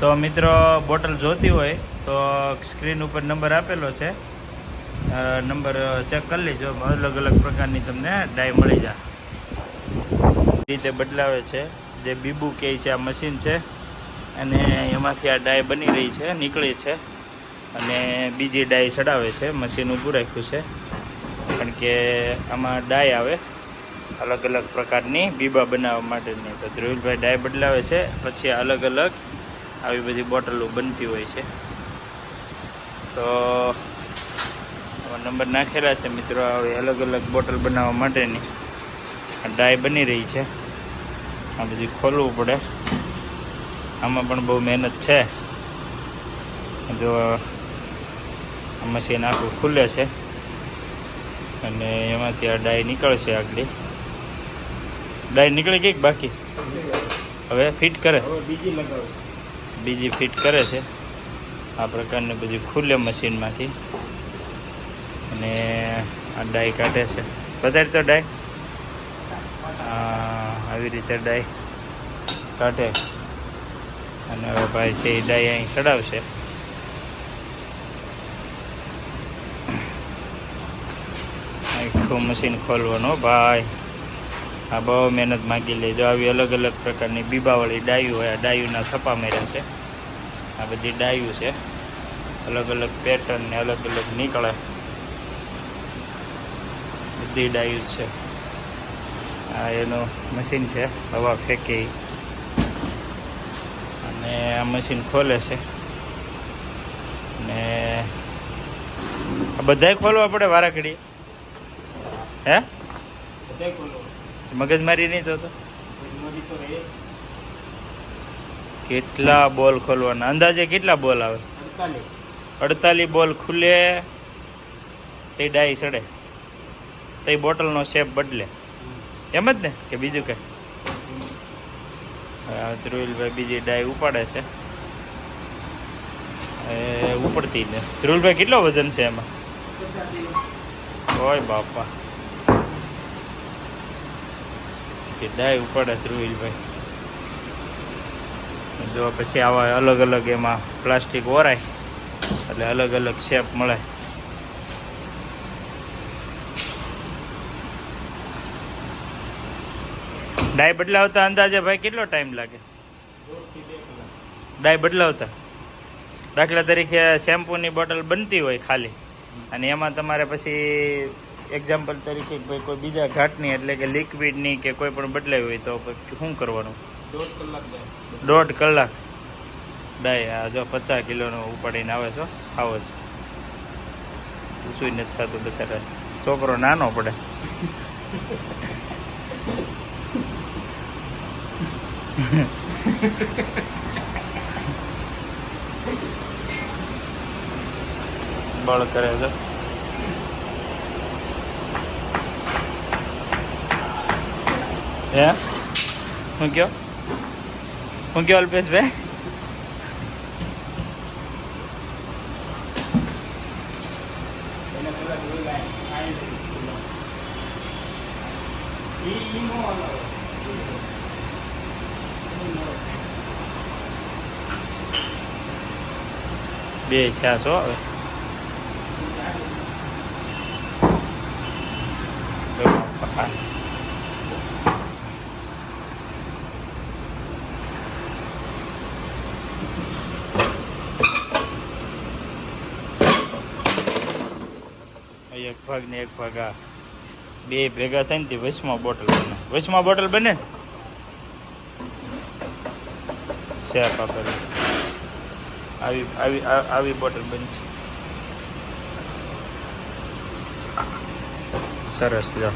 તો મિત્રો, બોટલ જોતી હોય તો સ્ક્રીન ઉપર નંબર આપેલો છે. નંબર ચેક કરી લેજો. અલગ અલગ પ્રકારની તમને ડાય મળી જાય. રીતે બદલાવે છે. જે બીબુ કહે છે, આ મશીન છે. અને એમાંથી આ ડાય બની રહી છે, નીકળી છે. અને બીજી ડાય ચડાવે છે. મશીન ઊભું રાખ્યું છે. કારણ કે આમાં ડાય આવે. અલગ અલગ પ્રકારની બીબા બનાવવા માટેની. તો ધ્રુવીલભાઈ ડાય બદલાવે છે. પછી અલગ અલગ આવી બધી બોટલો બનતી હોય છે. તો નંબર નાખેલા છે મિત્રો આવી અલગ અલગ બોટલ બનાવવા માટેની. આ ડાય બની રહી છે. આ બધી ખોલવું પડે. આમાં પણ બહુ મહેનત છે. જો આ મશીન આખું ખુલે છે. અને એમાંથી આ ડાય નીકળશે આગળ. ડાય નીકળી ગઈ બાકી? હવે ફિટ કરે બીજી લગાવો બીજી ફિટ કરે છે. આ પ્રકારની બધી ખુલે મશીનમાંથી. અને આ ડાય કાઢે છે. વધારે તો ડાય આવી રીતે ડાય કાઢે. અને હવે ભાઈ છે એ ડાય અહીં ચડાવશે આખું મશીન ખોલવાનું ભાઈ. આ બહુ મહેનત માગી લેજો આવી અલગ અલગ પ્રકારની બીબાવાળી ડાયું હોય, આ ડાયુના થપા મેર્યા છે. આ બધી ડાયું છે. અલગ અલગ પેટર્ન ને અલગ અલગ નીકળે. બધી ડાયું છે. આ એનું મશીન છે, હવા ફેંકે. અને આ મશીન ખોલે છે. અને આ બધાય ખોલવા પડે વારા હે? બધાય ખોલો મગજમારી નહીં તો તો મોદી તો રહે. કેટલા બોલ ખોલવાના? અંદાજે કેટલા બોલ આવે? અડતાલીસ. અડતાલીસ બોલ ખુલે તે ડાઈ સડે. તો બોટલનો શેપ બદલે. એમ જ ને? કે બીજું કંઈ? આ બીજી ડાઈ ઉપાડે છે. એ ઉપડતી ને. ધ્રુવીલભાઈ કેટલો વજન છે એમાં? ઓય બાપા. કે દાય ઉપાડે ધ્રુવીલભાઈ જો પછી આવા અલગ અલગ એમાં પ્લાસ્ટિક ઓરાય એટલે અલગ અલગ શેપ મળે. ડાય બદલાવતા અંદાજે ભાઈ કેટલો ટાઈમ લાગે? ડાય બદલાવતા? દાખલા તરીકે શેમ્પૂની બોટલ બનતી હોય ખાલી, અને એમાં તમારે પછી એક્ઝામ્પલ તરીકે ભાઈ કોઈ બીજા ઘાટની એટલે કે લિક્વિડની કે કોઈ પણ બદલાવી હોય તો શું કરવાનું? દોઢ કલાક દોઢ કલાક? ડાય આ જો પચાસ કિલોનો ઉપાડીને આવે છો આવો જ. પૂછું નથી થતું બિચારા છોકરો નાનો પડે. બળ કરે છે. હે શું કયો શું કયો અલ્પેશભાઈ. બે છાસ હો હવે Thank બાપા. એક ભાગ ને એક ભાગ આ બે ભેગા થાય ને તે બોટલ બને. વચમાં બોટલ બને ને? શેપ આવી આવી આવી બોટલ બનશે સરસ લો